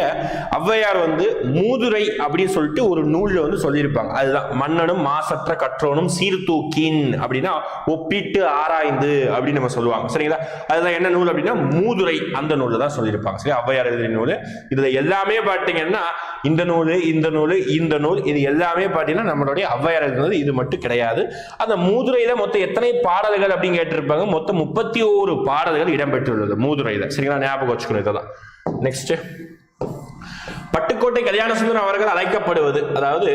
ஔவையார் வந்து மூதுரை அப்படின்னு சொல்லிட்டு ஒரு நூலில் வந்து சொல்லியிருப்பாங்க. அதுதான் மன்னனும் மாசற்ற கற்றோனும் சீர்தூக்கின் அப்படின்னா ஒப்பிட்டு ஆராய்ந்து அப்படின்னு நம்ம சொல்லுவாங்க. சரிங்களா? அதுதான் என்ன நூல் அப்படின்னா மூதுரை அந்த நூலில் தான் சொல்லியிருப்பாங்க. சரி ஔவையார் எழுதிய நூல். இதில் எல்லாமே பார்த்தீங்கன்னா இந்த நூல் இந்த நூல் இந்த நூல் இது எல்லாமே பார்த்தீங்கன்னா நம்மளுடைய ஔவையார் எழுதினது. இது மட்டும் கிடையாது. அந்த மூதுரையில் மொத்தம் எத்தனை பாடல்கள் அப்படின்னு கேட்டிருப்பாங்க? மொத்தம் முப்பத்தி ஓரு பாடல்கள் இடம்பெற்றுள்ளது மூதுரையில். சரிங்களா? ஞாபகம் வச்சுக்கணும் இதான் நெக்ஸ்ட் பட்டுக்கோட்டை கல்யாண சுந்தரம் அவர்கள் அழைக்கப்படுவது. அதாவது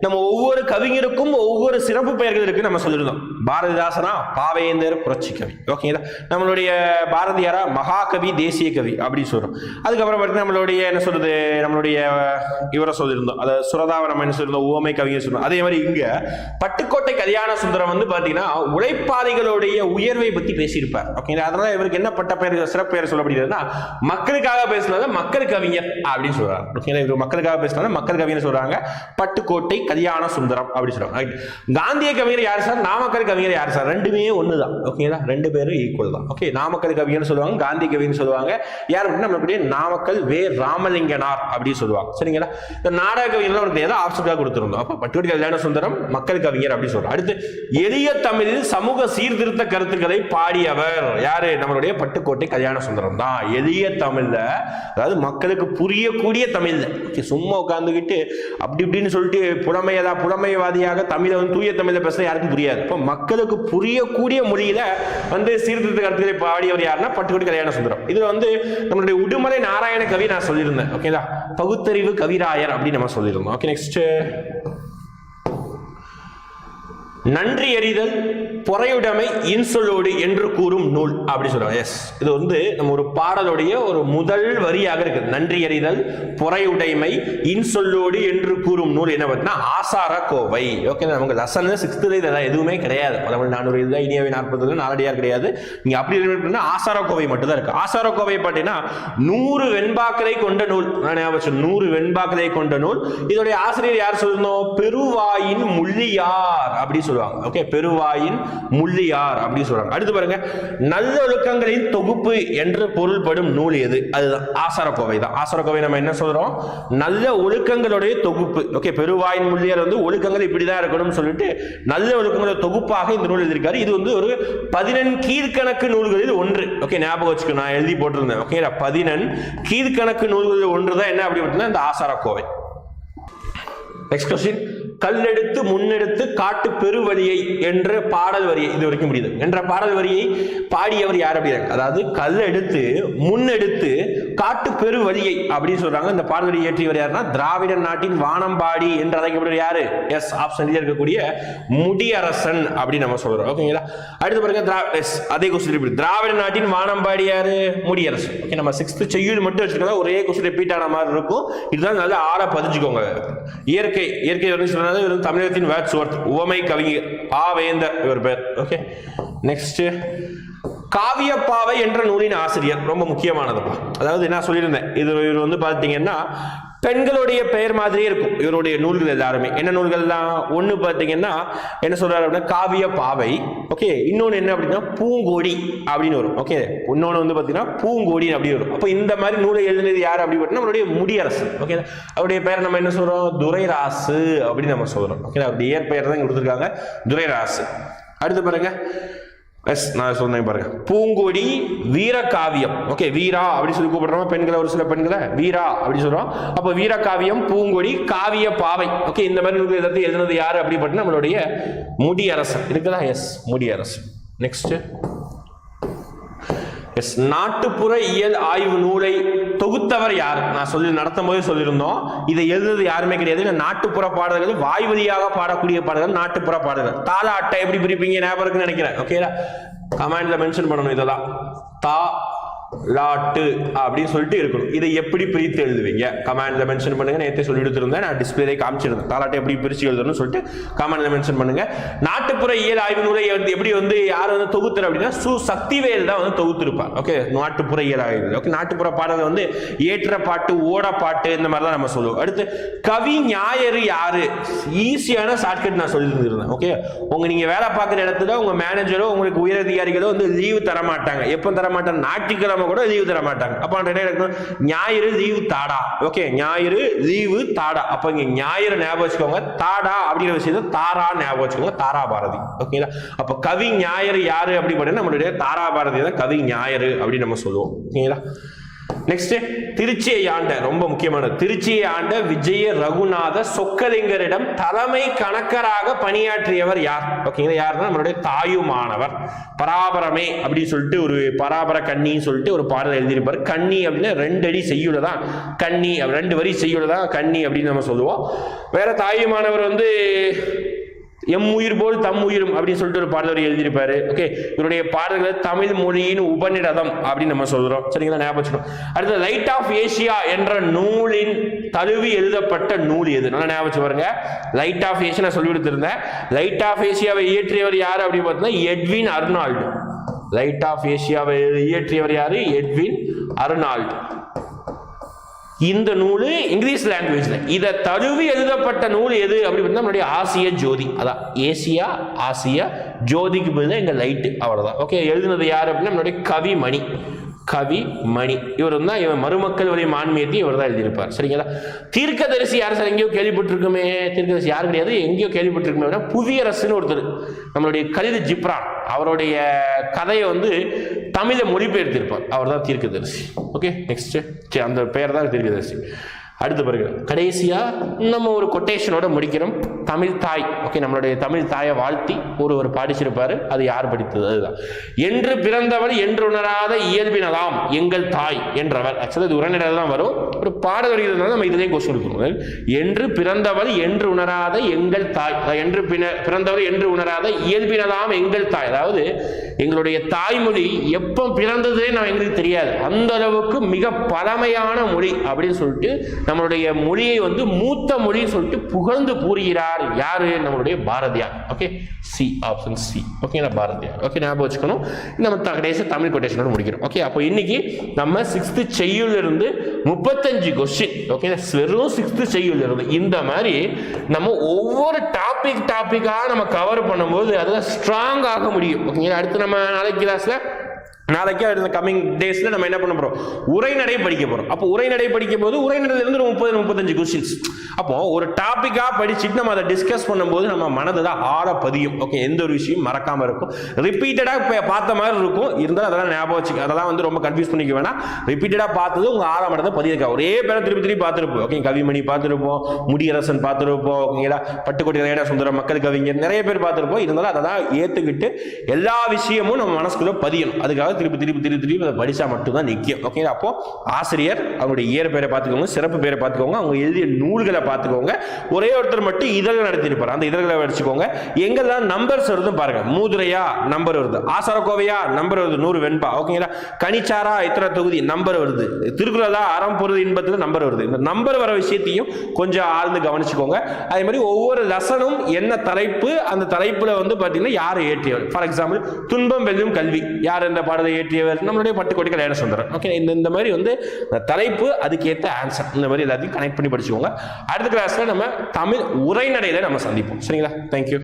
நம்ம ஒவ்வொரு கவிஞருக்கும் ஒவ்வொரு சிறப்பு பெயர்கள் இருக்கு நம்ம சொல்லிருந்தோம். பாரதிதாசனா பாவேந்தர் புரட்சி கவி. ஓகேங்களா நம்மளுடைய பாரதியாரா மகாகவி தேசிய கவி அப்படின்னு சொல்றோம். அதுக்கப்புறம் பார்த்தீங்கன்னா நம்மளுடைய என்ன சொல்றது? நம்மளுடைய இவரை சொல்லியிருந்தோம். அதாவது சுரதாவரம் என்ன சொல்லியிருந்தோம்? ஓமை கவிஞர் சொல்லுவோம் அதே மாதிரி இங்க பட்டுக்கோட்டை கல்யாண சுந்தரம் வந்து பாத்தீங்கன்னா உழைப்பாளிகளுடைய உயர்வை பத்தி பேசியிருப்பார். ஓகேங்களா அதனால இவருக்கு என்ன பட்ட பெயர் சிறப்பு பெயர் சொல்லப்படுகிறதுனா மக்களுக்காக பேசுனது மக்கள் கவிஞர் அப்படின்னு சொல்றாங்க. ஓகேங்களா இவர் மக்களுக்காக பேசினாலும் மக்கள் கவிஞர் சொல்றாங்க. பட்டுக்கோட்டை கல்யாண சுந்தரம் அப்படின்னு சொல்றாங்க. காந்திய கவிஞர் யார் சார்? நாமக்கல் கவிஞர் யார் சார்? ரெண்டுமே ஒன்று தான் ஓகேங்களா ரெண்டு பேரும் ஈக்குவல் தான். ஓகே நாமக்கல் கவிஞர்னு சொல்லுவாங்க காந்தி கவின்னு சொல்லுவாங்க. யார் அப்படின்னா நம்மளுடைய நாமக்கல் வே ராமலிங்கனார் அப்படின்னு சொல்லுவாங்க. சரிங்களா? இந்த நாடக கவிஞர்லாம் உனக்கு ஏதோ ஆப்ஷனுக்காக கொடுத்துருந்தோம் அப்போ பட்டுக்கோட்டை கல்யாண சுந்தரம் மக்கள் கவிஞர் அப்படின்னு சொல்றோம் அடுத்து எளிய தமிழில் சமூக சீர்திருத்த கருத்துக்களை பாடியவர் யாரு? நம்மளுடைய பட்டுக்கோட்டை கல்யாண சுந்தரம் தான். எளிய தமிழ்ல அதாவது மக்களுக்கு புரியக்கூடிய தமிழ்ல. சும்மா உட்காந்துக்கிட்டு அப்படி இப்படின்னு சொல்லிட்டு புலமையதா புலமைவாதியாக தமிழை வந்து தூய தமிழ்ல பேச யாருக்கும் புரியாது. இப்போ மக்களுக்கு புரியக்கூடிய மொழியில வந்து சீர்திருத்த கருத்துக்களை பாடியவர் யாருன்னா பட்டுக்கோட்டை கல்யாண சுந்தரம் இதுல வந்து நம்மளுடைய உடுமலை நாராயண கவி நான் சொல்லியிருந்தேன் ஓகேதா பகுத்தறிவு கவிராயர் அப்படின்னு நம்ம சொல்லியிருந்தோம். ஓகே நெக்ஸ்ட் நன்றி அறிதல் பொறையுடைமை இன்சொல்லோடு என்று கூறும் நூல் அப்படி சொல்றாங்க. எஸ் இது வந்து நம்ம ஒரு பாடலுடைய ஒரு முதல் வரியாக இருக்குது. நன்றி அறிதல் பொறையுடைமை இன்சொல்லோடு என்று கூறும் நூல் என்ன பார்த்தீங்கன்னா ஆசார கோவை. ஓகே நமக்கு லசன் சிக்ஸ்த்துல இதெல்லாம் எதுவுமே கிடையாது. தமிழ் நானூறு இதுதான் இனியவை நாற்பதுல நாலடியார் கிடையாது. நீங்க அப்படி இருக்கணும்னா ஆசார கோவை மட்டும் தான் இருக்கு. ஆசார கோவை பார்த்தீங்கன்னா நூறு வெண்பாக்களை கொண்ட நூல். நான் ஞாபகம் நூறு வெண்பாக்களை கொண்ட நூல். இதோடைய ஆசிரியர் யார் சொல்லணும் பெருவாயின் முள்ளியார் அப்படி சொல்லுவாங்க. ஓகே பெருவாயின் முள்ளியார் அப்படின்னு சொல்றாங்க அடுத்து பாருங்க நல்லொழுக்கங்களின் தொகுப்பு என்று பொருள்படும் நூல் எது? அதுதான் ஆசாரக்கோவை தான். ஆசாரக்கோவை நம்ம என்ன சொல்றோம்? நல்ல ஒழுக்கங்களுடைய தொகுப்பு. ஓகே பெருவாயின் முள்ளியார் வந்து ஒழுக்கங்கள் இப்படிதான் இருக்கணும்னு சொல்லிட்டு நல்ல ஒழுக்கங்களோட தொகுப்பாக இந்த நூல் எழுதியிருக்காரு. இது வந்து ஒரு பதினெண் கீழ்கணக்கு நூல்களில் ஒன்று. ஓகே ஞாபகம் வச்சுக்கோ நான் எழுதி போட்டிருந்தேன். ஓகே பதினெண் கீழ்கணக்கு நூல்களில் ஒன்று தான் என்ன அப்படி பார்த்தீங்கன்னா இந்த ஆசாரக்கோவை. நெக்ஸ்ட் கொஸ்டின் கல்லெடுத்து முன்னெடுத்து காட்டு பெருவழியை என்ற பாடல் வரியை இது வரைக்கும் முடியுது என்ற பாடல் வரியை பாடியவர் யார் அப்படின்னா அதாவது கல்லெடுத்து முன்னெடுத்து காட்டு பெருவழியை அப்படின்னு சொல்றாங்க. இந்த பாடல் வரியை இயற்றியவர் யாருன்னா திராவிட நாட்டின் வானம்பாடி என்று அழைக்கப்படுற யாரு? எஸ் ஆப்ஷன் இருக்கக்கூடிய முடியரசன் அப்படின்னு நம்ம சொல்றோம். ஓகேங்களா அடுத்து பாருங்க திரா எஸ் அதே கொஸ்டின் திராவிட நாட்டின் வானம்பாடி யாரு? முடியரசன். ஓகே நம்ம சிக்ஸ்த் செய்யுள் மட்டும் வச்சிருக்கோம் ஒரே கொஸ்டின் ரிப்பீட் ஆன மாதிரி இருக்கும். இதுதான் நல்லா ஆற பதிஞ்சுக்கோங்க. இயற்கை இயற்கை வந்து அதாவது இவர் வந்து தமிழகத்தின் வேட்ஸ்வர்த் உவமை கவிஞர் பாவேந்தர் இவர் பேர். ஓகே நெக்ஸ்ட் காவியப்பாவை என்ற நூலின் ஆசிரியர் ரொம்ப முக்கியமானதுப்பா. அதாவது என்ன சொல்லியிருந்தேன். இது இவர் வந்து பார்த்தீங்கன்னா பெண்களுடைய பெயர் மாதிரியே இருக்கும். இவருடைய நூல்கள் எல்லாருமே. என்ன நூல்கள்லாம்? ஒன்று பார்த்தீங்கன்னா என்ன சொல்றாரு அப்படின்னா காவிய பாவை. ஓகே? இன்னொன்று என்ன அப்படின்னா பூங்கோடி அப்படின்னு வரும். ஓகே? இன்னொன்று வந்து பார்த்தீங்கன்னா பூங்கோடி அப்படின்னு வரும். அப்போ இந்த மாதிரி நூலை எழுதினது யார் அப்படி பார்த்தீங்கன்னா அவருடைய முடியரசு. ஓகே? அவருடைய பெயர் நம்ம என்ன சொல்றோம்? துரைராசு அப்படின்னு நம்ம சொல்றோம். ஓகே? அவருடைய இயற்பெயர் தான் கொடுத்துருக்காங்க. துரைராசு. அடுத்து பாருங்க. எஸ் நான் சொன்னேன் பாருங்க. பூங்கொடி வீரகாவியம் ஓகே வீரா அப்படின்னு சொல்லி கூப்பிடுறோம்? பெண்களை ஒரு சில பெண்களை? வீரா அப்படின்னு சொல்றோம். அப்போ வீரகாவியம் பூங்கொடி காவிய பாவை. ஓகே இந்த மாதிரி நூல்கள் எல்லாத்தையும் எழுதுனது யாரு அப்படின்னு பார்த்தீங்கன்னா நம்மளுடைய முடியரசன் இருக்குதா எஸ் முடியரசன் நெக்ஸ்ட் எஸ் நாட்டுப்புற இயல் ஆய்வு நூலை தொகுத்தவர் யார்? நான் சொல்லி நடத்தும் போது சொல்லியிருந்தோம். இதை எழுதுறது யாருமே கிடையாது. இல்லை நாட்டுப்புற பாடல்கள் வாய் வழியாக பாடக்கூடிய பாடல்கள் நாட்டுப்புற பாடல்கள். தாள அட்டை எப்படி பிரிப்பீங்க? ஞாபகம் இருக்குன்னு நினைக்கிறேன். ஓகேடா கமெண்ட்ல மென்ஷன் பண்ணணும் இதெல்லாம். தா லாட்டு அப்படின்னு சொல்லிட்டு இருக்கணும். இதை எப்படி பிரித்து எழுதுவீங்க? கமெண்ட்ல மென்ஷன் பண்ணுங்க. நேற்று சொல்லி கொடுத்துருந்தேன் நான் டிஸ்பிளே காமிச்சிருந்தேன். தாலாட்டை எப்படி பிரித்து எழுதணும்னு சொல்லிட்டு கமெண்ட்ல மென்ஷன் பண்ணுங்க. நாட்டுப்புற இயல் ஆய்வு நூலை வந்து எப்படி வந்து யார் வந்து தொகுத்துற அப்படின்னா சு சக்திவேல் தான் வந்து தொகுத்திருப்பார். ஓகே நாட்டுப்புற இயல் ஆய்வு ஓகே நாட்டுப்புற பாடல் வந்து ஏற்ற பாட்டு ஓட பாட்டு இந்த மாதிரி தான் நம்ம சொல்லுவோம். அடுத்து கவி ஞாயிறு யாரு? ஈஸியான ஷார்ட்கட் நான் சொல்லி ஓகே உங்க நீங்க வேலை பார்க்குற இடத்துல உங்க மேனேஜரோ உங்களுக்கு உயரதிகாரிகளோ வந்து லீவு தர மாட்டாங்க எப்போ தர மாட்டாங்க ஞாயிற்றுக்கிழமை கூட லீவு தர மாட்டாங்க. அப்போ என்ன இருக்கணும் ஞாயிறு லீவு தாடா. ஓகே ஞாயிறு லீவு தாடா. அப்போ இங்கே ஞாயிறு ஞாபகம் வச்சுக்கோங்க. தாடா அப்படிங்கிற விஷயத்த தாரா ஞாபகம் வச்சுக்கோங்க. தாரா பாரதி. ஓகேங்களா அப்போ கவி ஞாயிறு யாரு அப்படி பார்த்தீங்கன்னா நம்மளுடைய தாரா பாரதி தான் கவி ஞாயிறு அப்படின்னு நம்ம சொல்லுவோம். ஓகேங்களா நெக்ஸ்ட் திருச்சியை ஆண்ட ரொம்ப முக்கியமான திருச்சியை ஆண்ட விஜய ரகுநாத சொக்கலிங்கரிடம் தலைமை கணக்கராக பணியாற்றியவர் யார்? ஓகேங்களா யாருன்னா நம்மளுடைய தாயுமானவர். பராபரமே அப்படின்னு சொல்லிட்டு ஒரு பராபர கன்னின்னு சொல்லிட்டு ஒரு பாடல் எழுதியிருப்பார். கன்னி அப்படின்னா ரெண்டு அடி செய்யுள்ள தான் கன்னி ரெண்டு வரி செய்யுள்ள தான் கன்னி அப்படின்னு நம்ம சொல்லுவோம். வேற தாயுமானவர் வந்து எம் உயிர் போல் தம் உயிரும் அப்படின்னு சொல்லிட்டு ஒரு பாடலர் எழுதியிருப்பாரு. ஓகே இவருடைய பாடல்கள் தமிழ் மொழியின் உபநிடதம் அப்படின்னு நம்ம சொல்றோம். சரிங்களா? ஞாபகம் வச்சுக்கணும். அடுத்து லைட் ஆஃப் ஏசியா என்ற நூலின் தழுவி எழுதப்பட்ட நூல் எது? நல்லா ஞாபகம் பாருங்க. லைட் ஆஃப் ஏசியா நான் சொல்லி கொடுத்துருந்தேன். லைட் ஆஃப் ஏசியாவை இயற்றியவர் யார் அப்படின்னு பார்த்தீங்கன்னா எட்வின் அர்னால்டு லைட் ஆஃப் ஏசியாவை இயற்றியவர் யாரு? எட்வின் அர்னால்டு இந்த நூல் இங்கிலீஷ் லாங்குவேஜில் இதை தழுவி எழுதப்பட்ட நூல் எது? அப்படி பார்த்தா நம்மளுடைய ஆசிய ஜோதி. அதான் ஏசியா ஆசியா ஜோதிக்கு பதிலாக எங்கள் லைட்டு அவ்வளோதான் ஓகே எழுதுனது யார் அப்படின்னா நம்மளுடைய கவிமணி. கவி மணி இவர் தான் இவன் மருமக்கள் வழி மான்மியத்தை இவர் தான் எழுதியிருப்பார். சரிங்களா? தீர்க்கதரிசி யார் சார்? எங்கேயோ கேள்விப்பட்டிருக்குமே. தீர்க்கதரிசி யார் கிடையாது. எங்கேயோ கேள்விப்பட்டிருக்குமே அப்படின்னா புவியரசுன்னு ஒருத்தர் நம்மளுடைய கலிது ஜிப்ரான். அவருடைய கதையை வந்து தமிழை மொழிபெயர்த்திருப்பார். அவர் தான் தீர்க்கதரிசி. ஓகே நெக்ஸ்ட் சரி அந்த பெயர் தான் தீர்க்கதரிசி. அடுத்த பிறகு கடைசியா நம்ம ஒரு கொட்டேஷனோட முடிக்கிறோம் தமிழ் தாய். ஓகே நம்மளுடைய தமிழ் தாயை வாழ்த்தி ஒரு ஒரு பாடிச்சிருப்பாரு. அது யார் படித்தது? அதுதான். என்று பிறந்தவர் என்று உணராத இயல்பினதாம் எங்கள் தாய் என்றவர். ஆக்சுவலாக இது உரைநடையில் தான் வரும். ஒரு பாடல் வருகிறதுனால நம்ம இதுலேயும் கொஸ்டின் எடுக்கணும் என்று பிறந்தவர் என்று உணராத எங்கள் தாய். என்று பிறந்தவர் என்று உணராத இயல்பினதாம் எங்கள் தாய். அதாவது எங்களுடைய தாய்மொழி எப்போ பிறந்ததே நான் எங்களுக்கு தெரியாது. அந்த அளவுக்கு மிக பழமையான மொழி அப்படின்னு சொல்லிட்டு நம்மளுடைய மொழியை வந்து மூத்த மொழின்னு சொல்லிட்டு புகழ்ந்து கூறுகிறார் யாரு? நம்மளுடைய Bharathiyar. Okay C option C ஓகேங்களா பாரதியார். ஓகே ஞாபகம் வச்சுக்கணும். நம்ம த- கடைசி தமிழ் கொட்டேஷனோட முடிக்கிறோம். ஓகே அப்போ இன்னைக்கு நம்ம சிக்ஸ்த்து செய்யுள் இருந்து முப்பத்தஞ்சு கொஸ்டின் ஓகே வெறும் சிக்ஸ்த்து செய்யுள் இருந்து இந்த மாதிரி நம்ம ஒவ்வொரு டாபிக் டாப்பிக்காக நம்ம கவர் பண்ணும்போது அதில் ஸ்ட்ராங் ஆக முடியும். ஓகேங்களா அடுத்து நம்ம நாளைக்கு கிளாஸில் நாளைக்கு அடுத்த கம்மிங் டேஸில் நம்ம என்ன பண்ண போகிறோம் உரைநடை படிக்க போகிறோம் அப்போ உரைநடை படிக்கும் போது உரைநடையில இருந்து ஒரு முப்பது முப்பத்தஞ்சு கொஸ்டின்ஸ் அப்போ ஒரு டாப்பிக்காக படிச்சுட்டு நம்ம அதை டிஸ்கஸ் பண்ணும்போது நம்ம மனதை தான் ஆழ பதியும். ஓகே எந்த ஒரு விஷயம் மறக்காமல் இருக்கும். ரிப்பீட்டடாக இப்போ பார்த்த மாதிரி இருக்கும். இருந்தாலும் அதெல்லாம் ஞாபகம் வச்சுக்க அதெல்லாம் வந்து ரொம்ப கன்ஃபியூஸ் பண்ணிக்க வேணாம். ரிப்பீட்டடாக பார்த்தது உங்கள் ஆழ மனதை பதியிருக்கா ஒரே பேரை திருப்பி திருப்பி பார்த்துருப்போம். ஓகே கவிமணி பார்த்துருப்போம். முடியரசன் பார்த்துருப்போம். ஓகேங்களா பட்டுக்கோட்டை ரேடா சுந்தரம் மக்கள் கவிஞர் நிறைய பேர் பார்த்துருப்போம். இருந்தாலும் அதை தான் ஏற்றுக்கிட்டு எல்லா விஷயமும் நம்ம மனசுக்குள்ளே பதியணும். அதுக்காக இருந்தாலும் திருப்பி திருப்பி திருப்பி திருப்பி அதை படிச்சா மட்டும்தான் நிற்கும் ஓகே அப்போ ஆசிரியர் அவங்களுடைய இயற்பெயரை பேரை பார்த்துக்கோங்க சிறப்பு பேரை பார்த்துக்கோங்க அவங்க எழுதிய நூல்களை பார்த்துக்கோங்க. ஒரே ஒருத்தர் மட்டும் இதழ்கள் நடத்திருப்பார் அந்த இதழ்களை வச்சுக்கோங்க எங்கெல்லாம் நம்பர்ஸ் வருதுன்னு பாருங்க. மூதுரையா நம்பர் வருது. ஆசாரக்கோவையா நம்பர் வருது. நூறு வெண்பா. ஓகேங்களா கனிச்சாரா இத்தனை தொகுதி? நம்பர் வருது. திருக்குறளா அறம் பொருள் இன்பத்தில் நம்பர் வருது. இந்த நம்பர் வர விஷயத்தையும் கொஞ்சம் ஆழ்ந்து கவனிச்சுக்கோங்க. அதே மாதிரி ஒவ்வொரு லசனும் என்ன தலைப்பு? அந்த தலைப்புல வந்து பார்த்தீங்கன்னா யார் ஏற்றியவர்? ஃபார் எக்ஸாம்பிள் துன்பம் வெல்லும் கல்வி. யார் என்ற பாடலை? ஏற்றியவர் நம்மளுடைய பட்டு கோடி கல்யாண சுந்தரம். ஓகே இந்த இந்த மாதிரி வந்து தலைப்பு அதுக்கேற்ற ஆன்சர் இந்த மாதிரி எல்லாத்தையும் கனெக்ட் பண்ணி படிச்சுக்கோங்க. அடுத்த கிளாஸில் நம்ம தமிழ் உரைநடையில நம்ம சந்திப்போம். சரிங்களா? தேங்க்யூ